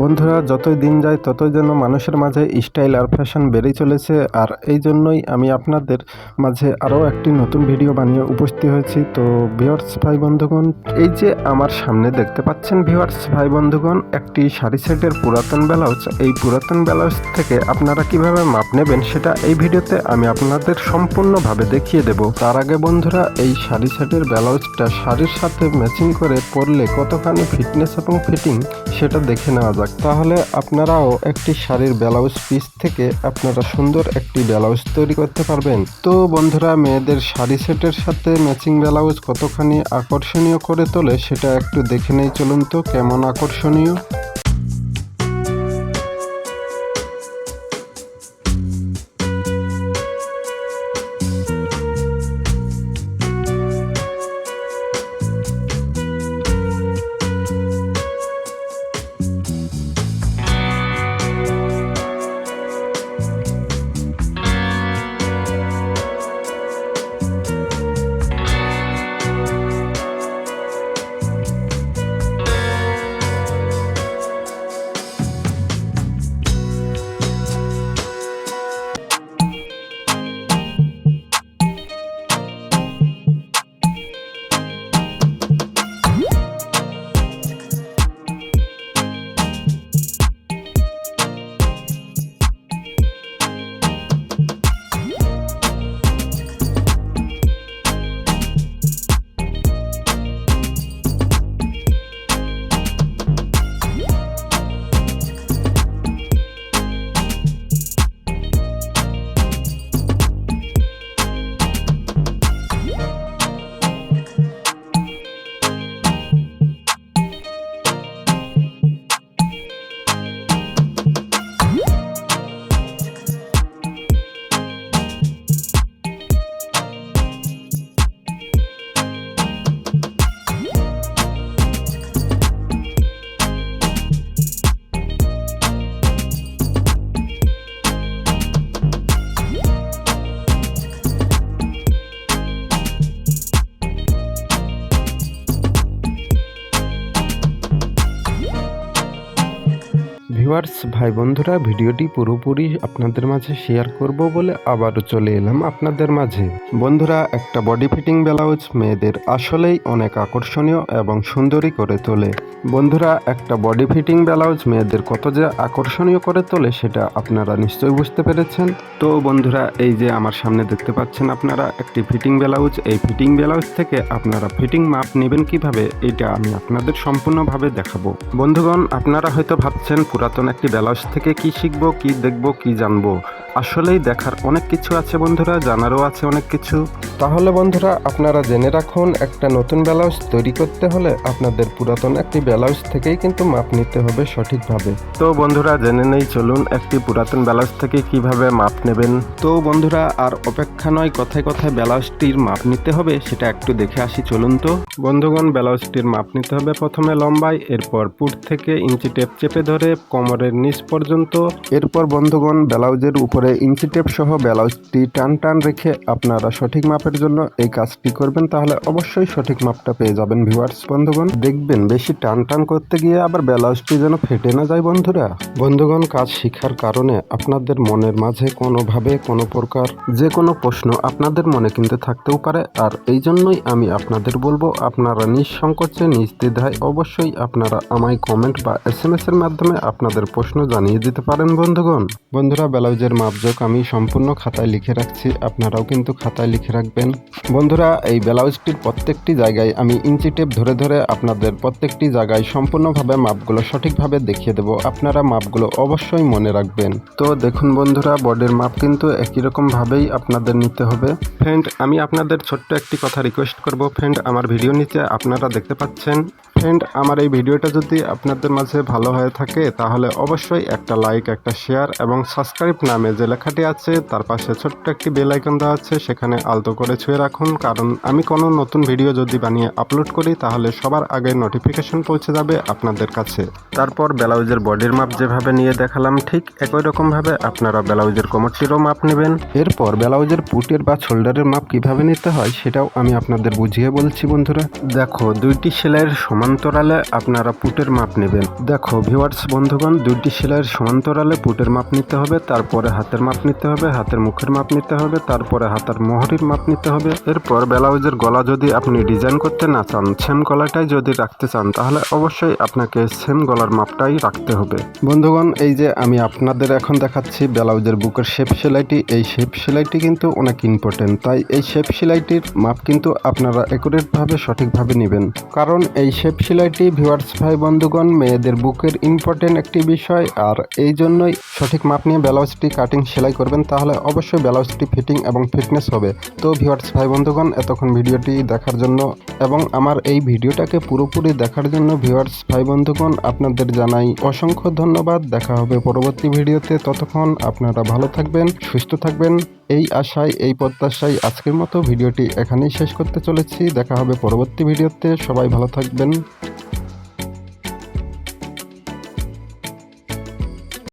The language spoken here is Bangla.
বন্ধুরা, যতই দিন যায়, ততই যেন মানুষের মাঝে স্টাইল আর ফ্যাশন বেড়েই চলেছে। আর এই জন্যই আমি আপনাদের মাঝে আরও একটি নতুন ভিডিও বানিয়ে উপস্থিত হয়েছি। তো ভিওয়ার্স ভাই বন্ধুগণ, এই যে আমার সামনে দেখতে পাচ্ছেন ভিওয়ার্স ভাই বন্ধুগণ, একটি শাড়ি সেটের পুরাতন ব্লাউজ। এই পুরাতন ব্লাউজ থেকে আপনারা কীভাবে মাপ নেবেন সেটা এই ভিডিওতে আমি আপনাদের সম্পূর্ণভাবে দেখিয়ে দেব। তার আগে বন্ধুরা, এই শাড়ি সেটের ব্লাউজটা শাড়ির সাথে ম্যাচিং করে পরলে কতখানি ফিটনেস এবং ফিটিং সেটা দেখে নেওয়া যাক, তাহলে আপনারাও একটি শাড়ির ব্লাউজ পিস থেকে আপনারা সুন্দর একটি ব্লাউজ তৈরি করতে পারবেন। তো বন্ধুরা, মেয়েদের শাড়ি সেটের সাথে ম্যাচিং ব্লাউজ কতখানি আকর্ষণীয় করে তোলে সেটা একটু দেখে নেই চলুন তো, কেমন আকর্ষণীয়? ভিউয়ার্স ভাই বন্ধুরা, ভিডিওটি পুরোপুরি আপনাদের মাঝে শেয়ার করব বলে আবারও চলে এলাম আপনাদের মাঝে। বন্ধুরা, একটা বডি ফিটিং ব্লাউজ মেয়েদের আসলেই অনেক আকর্ষণীয় এবং সুন্দরী করে তোলে। বন্ধুরা, একটা বডি ফিটিং ব্লাউজ মেয়েদের কত যে আকর্ষণীয় করে তোলে সেটা আপনারা নিশ্চয়ই বুঝতে পেরেছেন। তো বন্ধুরা, এই যে আমার সামনে দেখতে পাচ্ছেন আপনারা, একটি ফিটিং ব্লাউজ এই ফিটিং ব্লাউজ থেকে আপনারা ফিটিং মাপ নেবেন কীভাবে, এটা আমি আপনাদের সম্পূর্ণভাবে দেখাবো। বন্ধুগণ, আপনারা হয়তো ভাবছেন পুরাতন একটি ব্যালাস থেকে কি শিখব কি দেখব কি জানব? আসলেই দেখার অনেক কিছু আছে বন্ধুরা জানারও আছে অনেক কিছু। তাহলে বন্ধুরা আপনারা জেনে রাখুন একটা নতুন ব্লাউজ তৈরি করতে হলে আপনাদের পুরাতন একটি ব্লাউজ থেকেই কিন্তু মাপ নিতে হবে সঠিকভাবে। তো বন্ধুরা জেনে নেই চলুন একটি পুরাতন ব্লাউজ থেকে কীভাবে মাপ নেবেন? তো বন্ধুরা আর অপেক্ষা নয় কথায় কথায় ব্লাউজটির মাপ নিতে হবে সেটা একটু দেখে আসি চলুন তো। বন্ধুগণ ব্লাউজটির মাপ নিতে হবে প্রথমে লম্বায় এরপর পুট থেকে ইঞ্চি টেপ চেপে ধরে কোমরের নিচ পর্যন্ত। এরপর বন্ধুগণ ব্লাউজের উপরে ইঞ্চি টেপ সহ ব্লাউজটি টান টান রেখে আপনারা সঠিক মাপের জন্য এই কাজটি করবেন। তাহলে অবশ্যই সঠিক মাপটা পেয়ে যাবেন ভিউয়ার্স, বন্ধুগণ। দেখবেন বেশি টান টান করতে গিয়ে আবার ব্লাউজটি যেন ফেটে না যায়, বন্ধুরা। বন্ধুগণ, কাজ শিখার কারণে আপনাদের মনের মাঝে কোনোভাবে কোনো প্রকার যে কোনো প্রশ্ন আপনাদের মনে কিন্তু থাকতেও পারে। আর এই জন্যই আমি আপনাদের বলব, আপনারা নিঃসংকোচে নিজ দ্বিধায় অবশ্যই আপনারা আমায় কমেন্ট বা এস এম এর মাধ্যমে আপনাদের প্রশ্ন জানিয়ে দিতে পারেন, বন্ধুগণ। বন্ধুরা ব্লাউজের মাপজোক আমি সম্পূর্ণ খাতায় লিখে রাখছি, আপনারাও কিন্তু খাতায় লিখে রাখবেন। বন্ধুরা, এই ব্লাউজটির প্রত্যেকটি জায়গায় আমি ইঞ্চি টেপ ধরে ধরে আপনাদের প্রত্যেকটি জায়গায় সম্পূর্ণভাবে মাপগুলো সঠিকভাবে দেখিয়ে দেব। আপনারা মাপগুলো অবশ্যই মনে রাখবেন। তো দেখুন বন্ধুরা, বডির মাপ কিন্তু একই রকম ভাবেই আপনাদের নিতে হবে। ফ্রেন্ড আমি আপনাদের ছোট্ট একটি কথা রিকোয়েস্ট করব। ফ্রেন্ড আমার ভিডিও নিচে আপনারা দেখতে পাচ্ছেন। ফ্রেন্ড আমার এই ভিডিওটা যদি আপনাদের মাঝে ভালো হয়ে থাকে, তাহলে অবশ্যই একটা লাইক একটা শেয়ার এবং সাবস্ক্রাইব নামে যে লেখাটি আছে, তার পাশে ছোট্ট একটি বেল আইকন দেওয়া আছে, সেখানে আলতো করে ছুঁয়ে রাখুন, কারণ আমি কোনো নতুন ভিডিও যদি বানিয়ে আপলোড করি, তাহলে সবার আগে নোটিফিকেশন পৌঁছে যাবে আপনাদের কাছে। তারপর ব্লাউজের বডির মাপ যেভাবে নিয়ে দেখালাম, ঠিক একই রকমভাবে আপনারা ব্লাউজের কোমরটিরও মাপ নেবেন। এরপর ব্লাউজের পুটের বা শোল্ডারের মাপ কীভাবে নিতে হয়, সেটাও আমি আপনাদের বুঝিয়ে বলছি বন্ধুরা। দেখো, দুইটি সেলাইয়ের সমান্তরালে আপনারা পুটের মাপ নেবেন। দেখো ভিউয়ার্স বন্ধুগণ, দুইটি সেলাইয়ের সমান্তরালে পুটের মাপ নিতে হবে, তারপরে হাতের মাপ নিতে হবে, হাতের মুখের মাপ নিতে হবে, তারপরে হাতের মোহরির মাপ নিতে হবে। এরপর ব্লাউজের গলা যদি আপনি ডিজাইন করতে না চান সেম গলাটাই যদি রাখতে চান, তাহলে অবশ্যই আপনাকে সেম গলার মাপটাই রাখতে হবে। বন্ধুগণ, এই যে আমি আপনাদের এখন দেখাচ্ছি ব্লাউজের বুকের শেপ সেলাইটি, এই শেপ সেলাইটি কিন্তু অনেক ইম্পর্টেন্ট তাই এই শেপ সেলাইটির মাপ কিন্তু আপনারা একুরেটভাবে সঠিকভাবে নেবেন। কারণ এই শেপ সেলাইটি ভিউয়ার্স ভাই, বন্ধুগণ, মেয়েদের বুকের ইম্পর্টেন্ট একটি বিষয়, আর এই জন্যই সঠিক মাপ নিয়ে ব্লাউজটি কাটিং সেলাই করবেন, তাহলে অবশ্যই ব্লাউজটি ফিটিং এবং ফিটনেস হবে। তো ভিউয়ার্স ভাই বন্ধুগণ এতক্ষণ ভিডিওটি দেখার জন্য এবং আমার এই ভিডিওটাকে পুরোপুরি দেখার জন্য ভিউয়ার্স ভাই বন্ধুগণ আপনাদের জানাই অসংখ্য ধন্যবাদ। দেখা হবে পরবর্তী ভিডিওতে। ততক্ষণ আপনারা ভালো থাকবেন, সুস্থ থাকবেন। এই আশায়, এই প্রত্যাশায় আজকের মতো ভিডিওটি এখানেই শেষ করতে চলেছি। দেখা হবে পরবর্তী ভিডিওতে। সবাই ভালো থাকবেন।